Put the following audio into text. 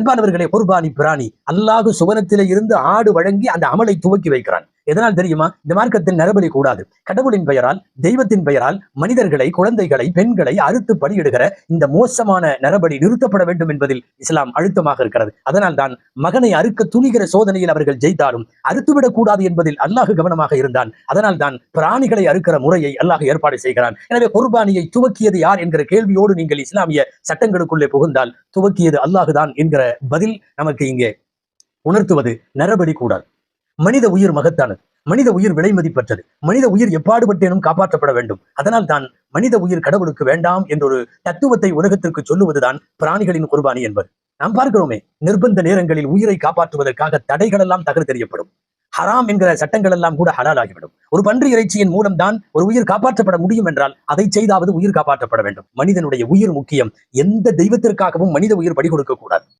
அன்பானவர்களே குர்பானி பிராணி. அல்லாஹு சுவனத்திலே இருந்து ஆடு வழங்கி அந்த அமலை துவக்கி வைக்கிறான். எதனால் தெரியுமா? இந்த மார்க்கத்தில் நரபலி கூடாது. கடவுளின் பெயரால் தெய்வத்தின் பெயரால் மனிதர்களை குழந்தைகளை பெண்களை அறுத்து பலியிடுகிற இந்த மோசமான நரபலி நிறுத்தப்பட வேண்டும் என்பதில் இஸ்லாம் அழுத்தமாக இருக்கிறது. அதனால் தான் மகனை அறுக்க துணிகிற சோதனையில் அவர்கள் ஜெயித்தாலும் அறுத்துவிடக் கூடாது என்பதில் அல்லாஹ் கவனமாக இருந்தான். அதனால் தான் பிராணிகளை அறுக்கிற முறையை அல்லாஹ் ஏற்பாடு செய்கிறான். எனவே குர்பானியை துவக்கியது யார் என்கிற கேள்வியோடு நீங்கள் இஸ்லாமிய சட்டங்களுக்குள்ளே புகுந்தால் துவக்கியது அல்லாஹுதான் என்கிற பதில் நமக்கு இங்கே உணர்த்துவது நரபடி கூடாது. மனித உயிர் மகத்தானது. மனித உயிர் விலை மதிப்பற்றது. மனித உயிர் எப்பாடுபட்டேனும் காப்பாற்றப்பட வேண்டும். அதனால் தான் மனித உயிர் கடவுளுக்கு வேண்டாம் என்றொரு தத்துவத்தை உலகத்திற்கு சொல்லுவதுதான் பிராணிகளின் குர்பானி என்பது. நாம் பார்க்கிறோமே நிர்பந்த நேரங்களில் உயிரை காப்பாற்றுவதற்காக தடைகளெல்லாம் தகர் தெரியப்படும் ஹராம் என்கிற சட்டங்கள் எல்லாம் கூட ஹலால் ஆகிவிடும் ஒரு பன்றி இறைச்சியின் மூலம் தான் ஒரு உயிர் காப்பாற்றப்பட முடியும் என்றால் அதை செய்தாவது உயிர் காப்பாற்றப்பட வேண்டும். மனிதனுடைய உயிர் முக்கியம். எந்த தெய்வத்திற்காகவும் மனித உயிர் படி கொடுக்க கூடாது.